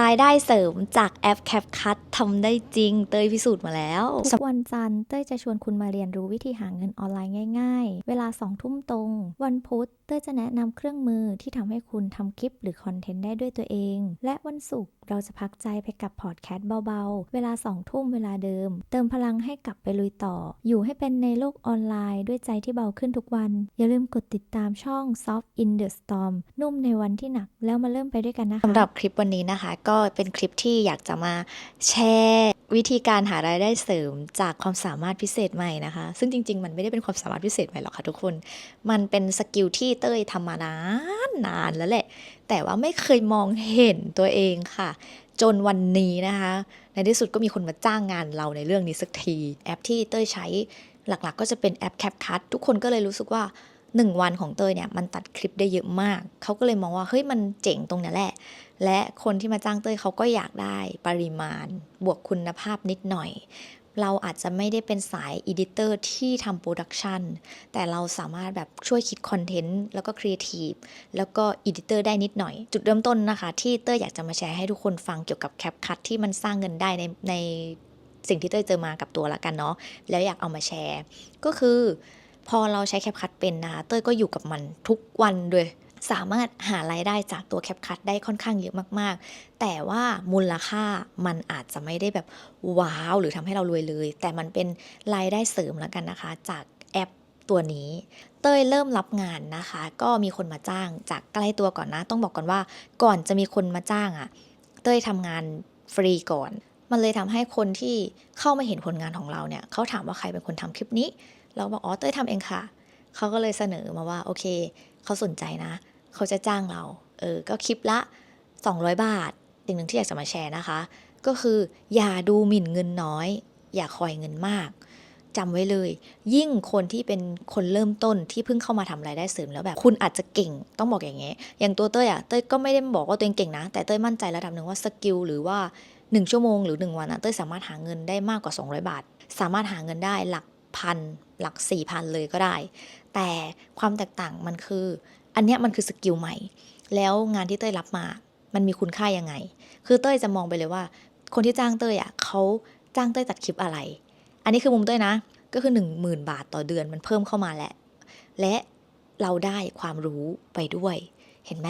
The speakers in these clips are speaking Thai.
รายได้เสริมจากแอป CapCut ทำได้จริง เตยพิสูจน์มาแล้ว ทุกวันจันทร์เต้ยจะชวนคุณมาเรียนรู้วิธีหาเงินออนไลน์ง่าย ๆ เวลาสองทุ่มตรง วันพุธเต้ยจะแนะนำเครื่องมือที่ทำให้คุณทำคลิปหรือคอนเทนต์ได้ด้วยตัวเอง และวันศุกร์เราจะพักใจไปกับพอดแคสต์เบาๆ เวลาสองทุ่มเวลาเดิม เติมพลังให้กลับไปลุยต่อ อยู่ให้เป็นในโลกออนไลน์ด้วยใจที่เบาขึ้นทุกวัน อย่าลืมกดติดตามช่อง Soft in the Storm นุ่มในวันที่หนักแล้วมาเริ่มไปด้วยกันนะคะสำหรับคลิปวันนี้นะคะก็เป็นคลิปที่อยากจะมาแชร์วิธีการหารายได้เสริมจากความสามารถพิเศษใหม่นะคะ ซึ่งจริง ๆ มันไม่ได้เป็นความสามารถพิเศษใหม่หรอกค่ะทุกคน มันเป็นสกิลที่เต้ยทำมานานนานแล้วแหละ แต่ว่าไม่เคยมองเห็นตัวเองค่ะ จนวันนี้นะคะ ในที่สุดก็มีคนมาจ้างงานเราในเรื่องนี้สักที แอปที่เต้ยใช้หลักๆ ก็จะเป็นแอป CapCut ทุกคนก็เลยรู้สึกว่า 1 วันของเตยเนี่ยมันตัดคลิปได้เยอะมาก เขาก็เลยมองว่าเฮ้ยมันเจ๋งตรงเนี้ยแหละ และคนที่มาจ้างเตยเขาก็อยากได้ปริมาณ บวกคุณภาพนิดหน่อย เราอาจจะไม่ได้เป็นสายอีดิเตอร์ที่ทำโปรดักชันแต่เราสามารถแบบช่วยคิดคอนเทนต์ แล้วก็ครีเอทีฟแล้วก็อีดิเตอร์ได้นิดหน่อย จุดเริ่มต้นนะคะ ที่เตยอยากจะมาแชร์ให้ทุกคนฟังเกี่ยวกับแคปคัทที่มันสร้างเงินได้ในในสิ่งที่เตยเจอมากับตัวละกันเนาะแล้วอยากเอามาแชร์ ก็คือ พอเราใช้แคปคัทเป็นนะเต้ยก็อยู่กับมันทุกวันเลยสามารถหารายได้จากตัวแคปคัทได้ค่อนข้างเยอะมากๆ แต่ว่ามูลค่ามันอาจจะไม่ได้แบบว้าวหรือทำให้เรารวยเลย แต่มันเป็นรายได้เสริมแล้วกันนะคะ จากแอปตัวนี้ เต้ยเริ่มรับงานนะคะ ก็มีคนมาจ้างจากใกล้ตัวก่อนนะ ต้องบอกก่อนว่าก่อนจะมีคนมาจ้างอะ่ะ เต้ยทำงานฟรีก่อน มันเลยทำให้คนที่เข้ามาเห็นผลงานของเราเนี่ยเขาถามว่าใครเป็นคนทำคลิปนี้ เราบอกอ๋อเต้ยทำเองค่ะ เขาก็เลยเสนอมาว่าโอเค เขาสนใจนะ เขาจะจ้างเรา เออ ก็คลิปละ 200 บาทสิ่งหนึ่งที่อยากจะมาแชร์นะคะ ก็คืออย่าดูหมิ่นเงินน้อย อย่าคอยเงินมากจำไว้เลย ยิ่งคนที่เป็นคนเริ่มต้นที่เพิ่งเข้ามาทำรายได้เสริมแล้วแบบ คุณอาจจะเก่งต้องบอกอย่างเงี้ยอย่างตัวเต้ยอะเต้ยก็ไม่ได้บอกว่าตัวเองเก่งนะ แต่เต้ยมั่นใจระดับหนึ่งว่าสกิลหรือว่า 1 ชั่วโมงหรือ 1 วันอะเต้ยสามารถหาเงินได้มากกว่า 200 บาท สามารถหาเงินได้หลัก พันหลัก4พันเลยก็ได้ แต่ความแตกต่างมันคือ อันเนี้ยมันคือสกิลใหม่ แล้วงานที่เต้ยรับมา มันมีคุณค่ายังไง คือเต้ยจะมองไปเลยว่า คนที่จ้างเต้ยอะเขาจ้างเต้ยตัดคลิปอะไร อันนี้คือมุมเต้ยนะ ก็คือ 1 0,000 บาทต่อเดือนมันเพิ่มเข้ามาแหละ และเราได้ความรู้ไปด้วย เห็นไหม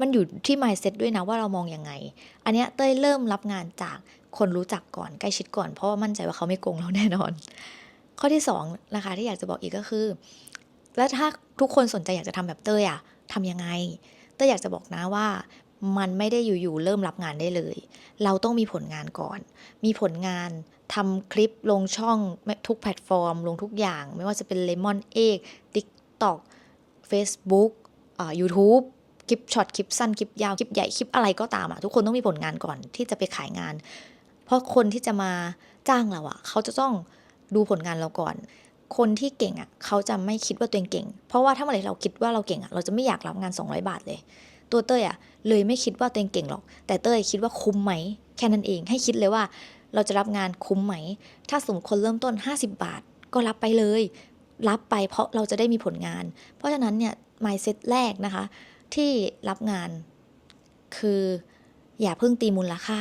มันอยู่ที่ mindset ด้วยนะว่าเรามองยังไง อันเนี้ยเต้ยเริ่มรับงานจากคนรู้จักก่อนใกล้ชิดก่อนเพราะว่ามั่นใจว่าเขาไม่โกงเราแน่นอน ข้อที่สองนะคะที่อยากจะบอกอีกก็คือ แล้วถ้าทุกคนสนใจอยากจะทำแบบเต้ยอะทำยังไง เต้ยอยากจะบอกนะว่ามันไม่ได้อยู่ๆเริ่มรับงานได้เลย เราต้องมีผลงานก่อน มีผลงานทำคลิปลงช่องทุกแพลตฟอร์ม ลงทุกอย่าง ไม่ว่าจะเป็น Lemon เอก TikTok Facebook อ่า YouTube คลิปช็อตคลิปสั้นคลิปยาวคลิปใหญ่คลิปอะไรก็ตามอะทุกคนต้องมีผลงานก่อนที่จะไปขายงาน เพราะคนที่จะมาจ้างเราอะเขาจะต้อง ดูผลงานเราก่อน คนที่เก่งอะเขาจะไม่คิดว่าตัวเองเก่ง เพราะว่าถ้าเมื่อไหร่เราคิดว่าเราเก่งอะเราจะไม่อยากรับงาน 200 บาทเลย ตัวเต้ยอะเลยไม่คิดว่าตัวเองเก่งหรอก แต่เต้ยคิดว่าคุ้มไหมแค่นั้นเองให้คิดเลยว่า เราจะรับงานคุ้มไหม ถ้าสมมติคนเริ่มต้น 50 บาท ก็รับไปเลย รับไปเพราะเราจะได้มีผลงาน เพราะฉะนั้นเนี่ย mindset แรกนะคะ ที่รับงานคืออย่าเพิ่งตีมูลค่า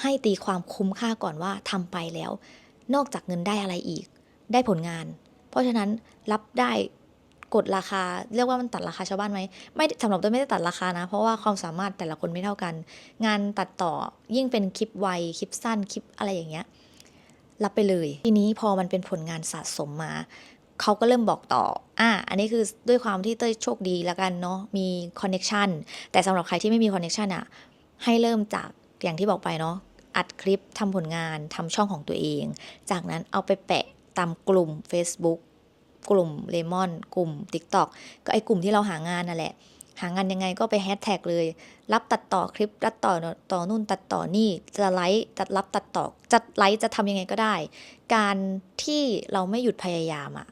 ให้ตีความคุ้มค่าก่อนว่าทำไปแล้ว นอกจากเงินได้อะไรอีก ได้ผลงาน เพราะฉะนั้นรับได้กดราคา เรียกว่ามันตัดราคาชาวบ้านไหมไม่สำหรับตัวไม่ได้ตัดราคานะ เพราะว่าความสามารถแต่ละคนไม่เท่ากัน งานตัดต่อยิ่งเป็นคลิปไวคลิปสั้นคลิปอะไรอย่างเงี้ยรับไปเลย ทีนี้พอมันเป็นผลงานสะสมมาเขาก็เริ่มบอกต่อ อะอันนี้คือด้วยความที่เต้ยโชคดีแล้วกันเนาะ มีคอนเน็ชันแต่สำหรับใครที่ไม่มีคอนเน็ชันอะ ให้เริ่มจากอย่างที่บอกไปเนาะ อัดคลิปทำผลงานทำช่องของตัวเอง จากนั้นเอาไปแปะตามกลุ่ม Facebook กลุ่มเลมอนกลุ่ม TikTok ก็ไอกลุ่มที่เราหางานนั่นแหละ หางานยังไงก็ไปแฮชแท็กเลย รับตัดต่อคลิปตัดต่อต่อนู่นตัดต่อนี่จะไลฟ์ตัดรับตัดต่อจะไลฟ์จะทำยังไงก็ได้ การที่เราไม่หยุดพยายามอะ่ะ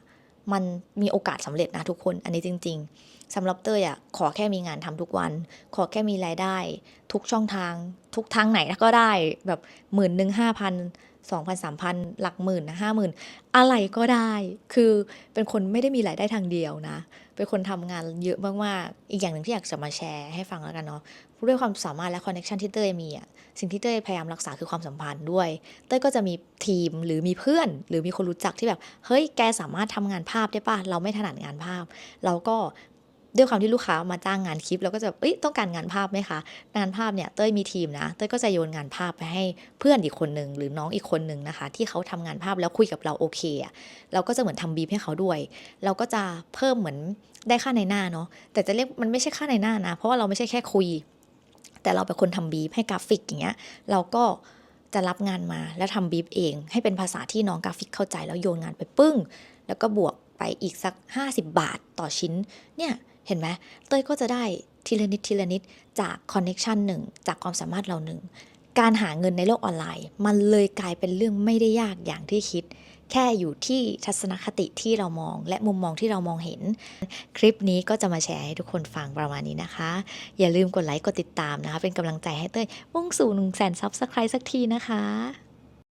มันมีโอกาสสำเร็จนะทุกคนอันนี้จริง ๆ สำหรับเต้ยอะขอแค่มีงานทำทุกวัน ขอแค่มีรายได้ ทุกช่องทาง ทุกทางไหนก็ได้แบบหมื่นหนึ่งห้าพันสองพันสามพันหลักหมื่นนะห้าหมื่นอะไรก็ได้ คือเป็นคนไม่ได้มีรายได้ทางเดียวนะ เป็นคนทำงานเยอะมากๆอีกอย่างหนึ่งที่อยากจะมาแชร์ให้ฟังแล้วกันเนาะด้วยความสามารถและคอนเน t ชันที่เต้ยมีอะสิ่งที่เต้ยพยายามรักษาคือความสัมพันธ์ด้วย เต้ยก็จะมีทีมหรือมีเพื่อน หรือมีคนรู้จักที่แบบ เฮ้ยแกสามารถทำงานภาพได้ป่ะเราไม่ถนัดงานภาพ เราก็ ด้วยความที่ลูกค้ามาจ้างงานคลิปเราก็จะเอ้ยต้องการงานภาพไหมคะ งานภาพเนี่ยเต้ยมีทีมนะ เต้ยก็จะโยนงานภาพไปให้เพื่อนอีกคนหนึ่งหรือน้องอีกคนหนึ่งนะคะ ที่เขาทำงานภาพแล้วคุยกับเราโอเคอะเราก็จะเหมือนทำบีฟให้เขาด้วย เราก็จะเพิ่มเหมือนได้ค่าในหน้าเนาะแต่จะเรียกมันไม่ใช่ค่าในหน้านะ เพราะว่าเราไม่ใช่แค่คุย แต่เราเป็นคนทำบีฟให้กราฟิกอย่างเงี้ยเราก็จะรับงานมาแล้วทำบีฟเอง ให้เป็นภาษาที่น้องกราฟิกเข้าใจแล้วโยนงานไปปึ้ง แล้วก็บวกไปอีกสัก 50 บาทต่อชิ้นเนี่ย เห็นไหมเต้ยก็จะได้ทีละนิดทีละนิดจากคอนเน็ชันหนึ่งจากความสามารถเราหนึ่งการหาเงินในโลกออนไลน์ มันเลยกลายเป็นเรื่องไม่ได้ยากอย่างที่คิด แค่อยู่ที่ทัศนคติที่เรามอง และมุมมองที่เรามองเห็น คลิปนี้ก็จะมาแชร์ให้ทุกคนฟังประมาณนี้นะคะ อย่าลืมกดไลค์กดติดตามนะคะ เป็นกำลังใจให้เต้ยมุ่งสู่1 0 0 0 0 0ซับสไครต์สักทีนะคะ